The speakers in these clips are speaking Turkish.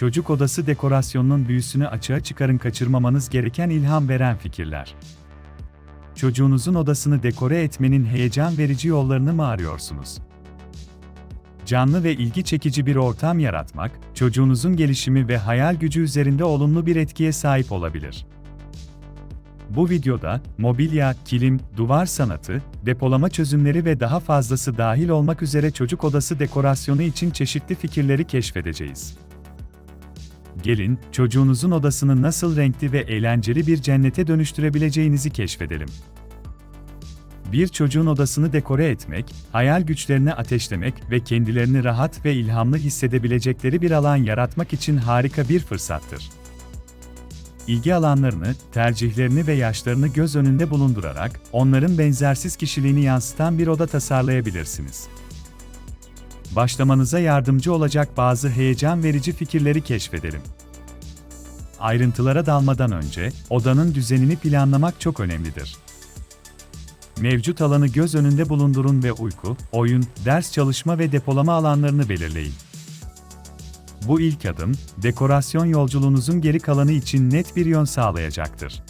çocuk odası dekorasyonunun büyüsünü açığa çıkarın kaçırmamanız gereken ilham veren fikirler. Çocuğunuzun odasını dekore etmenin heyecan verici yollarını mı arıyorsunuz? Canlı ve ilgi çekici bir ortam yaratmak, çocuğunuzun gelişimi ve hayal gücü üzerinde olumlu bir etkiye sahip olabilir. Bu videoda, mobilya, kilim, duvar sanatı, depolama çözümleri ve daha fazlası dahil olmak üzere çocuk odası dekorasyonu için çeşitli fikirleri keşfedeceğiz. Gelin, çocuğunuzun odasını nasıl renkli ve eğlenceli bir cennete dönüştürebileceğinizi keşfedelim. Bir çocuğun odasını dekore etmek, hayal güçlerini ateşlemek ve kendilerini rahat ve ilhamlı hissedebilecekleri bir alan yaratmak için harika bir fırsattır. İlgi alanlarını, tercihlerini ve yaşlarını göz önünde bulundurarak onların benzersiz kişiliğini yansıtan bir oda tasarlayabilirsiniz. Başlamanıza yardımcı olacak bazı heyecan verici fikirleri keşfedelim. Ayrıntılara dalmadan önce, odanın düzenini planlamak çok önemlidir. Mevcut alanı göz önünde bulundurun ve uyku, oyun, ders çalışma ve depolama alanlarını belirleyin. Bu ilk adım, dekorasyon yolculuğunuzun geri kalanı için net bir yön sağlayacaktır.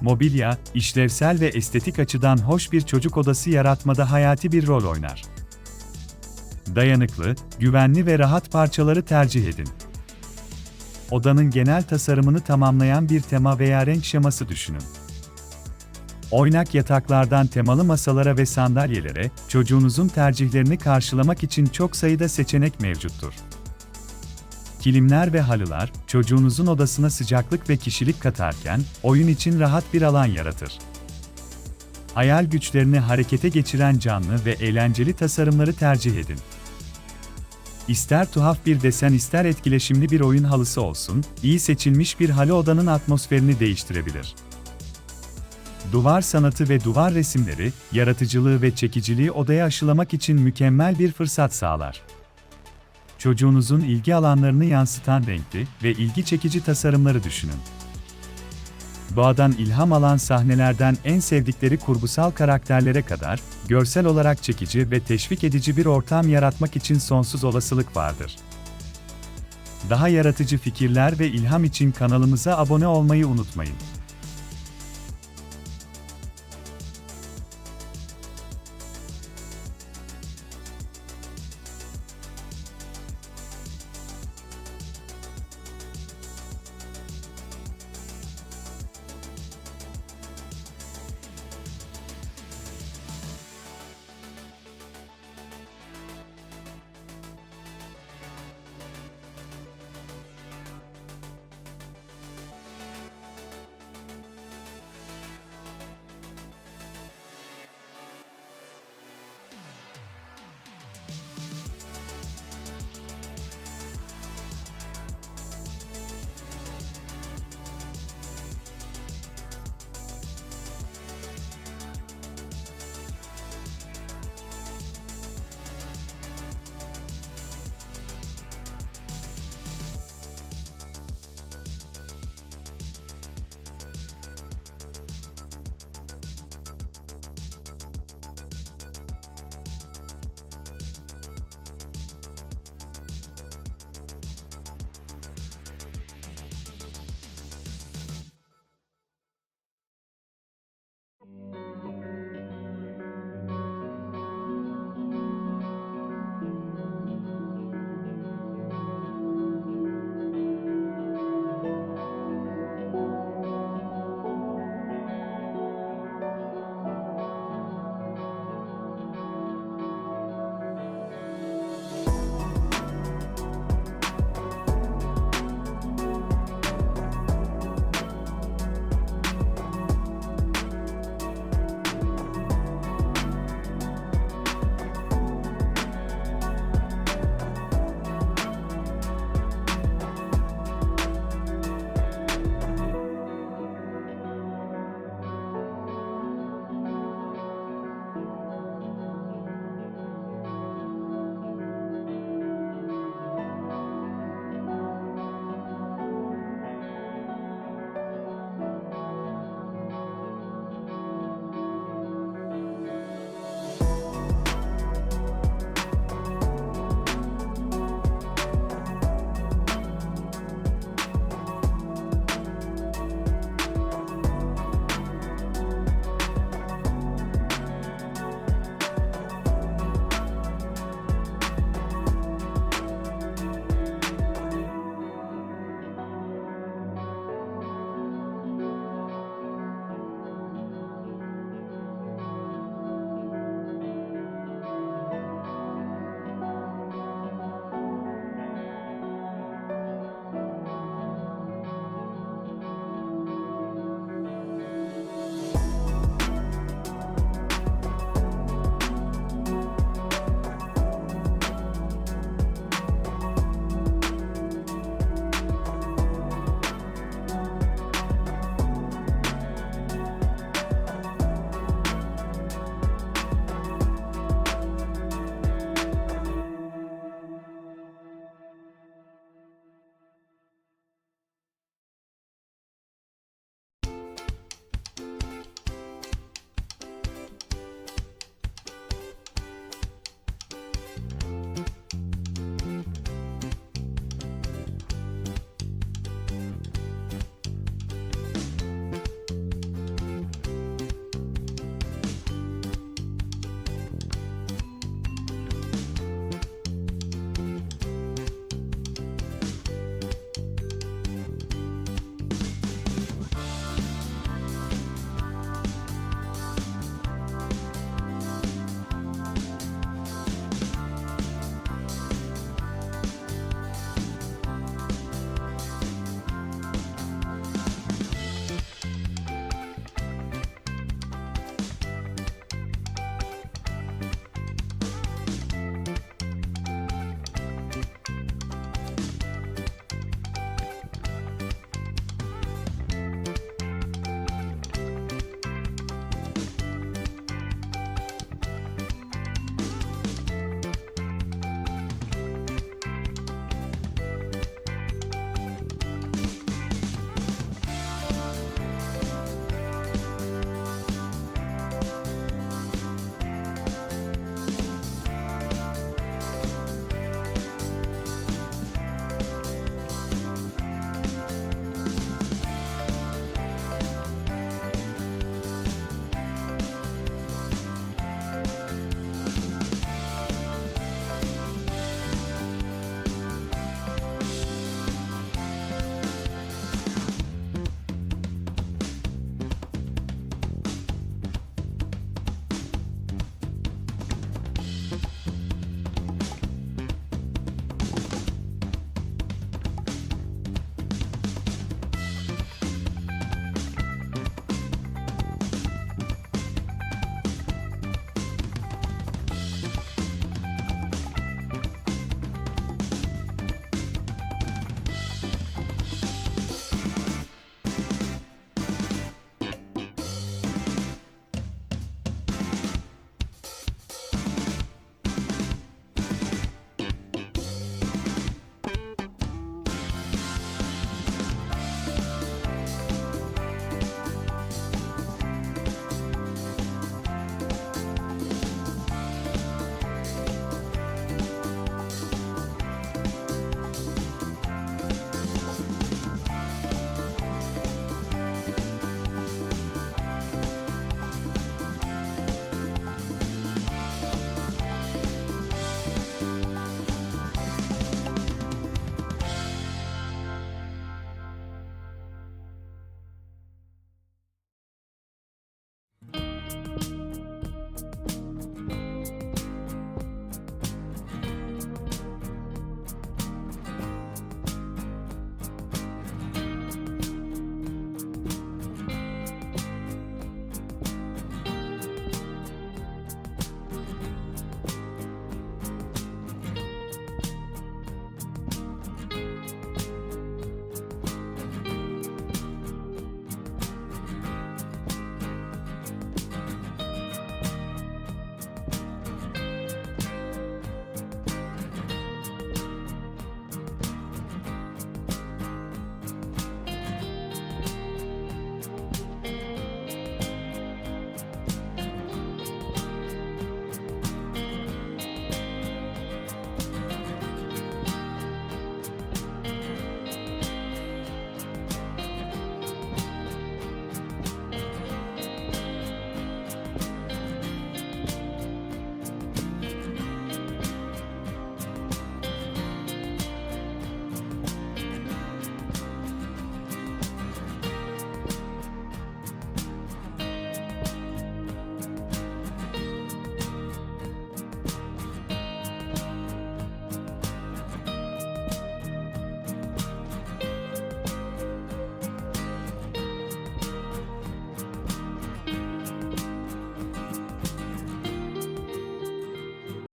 Mobilya, işlevsel ve estetik açıdan hoş bir çocuk odası yaratmada hayati bir rol oynar. Dayanıklı, güvenli ve rahat parçaları tercih edin. Odanın genel tasarımını tamamlayan bir tema veya renk şeması düşünün. Oynak yataklardan temalı masalara ve sandalyelere, çocuğunuzun tercihlerini karşılamak için çok sayıda seçenek mevcuttur. Kilimler ve halılar, çocuğunuzun odasına sıcaklık ve kişilik katarken, oyun için rahat bir alan yaratır. Hayal güçlerini harekete geçiren canlı ve eğlenceli tasarımları tercih edin. İster tuhaf bir desen ister etkileşimli bir oyun halısı olsun, iyi seçilmiş bir halı odanın atmosferini değiştirebilir. Duvar sanatı ve duvar resimleri, yaratıcılığı ve çekiciliği odaya aşılamak için mükemmel bir fırsat sağlar. Çocuğunuzun ilgi alanlarını yansıtan renkli ve ilgi çekici tasarımları düşünün. Doğadan ilham alan sahnelerden en sevdikleri kurgusal karakterlere kadar, görsel olarak çekici ve teşvik edici bir ortam yaratmak için sonsuz olasılık vardır. Daha yaratıcı fikirler ve ilham için kanalımıza abone olmayı unutmayın.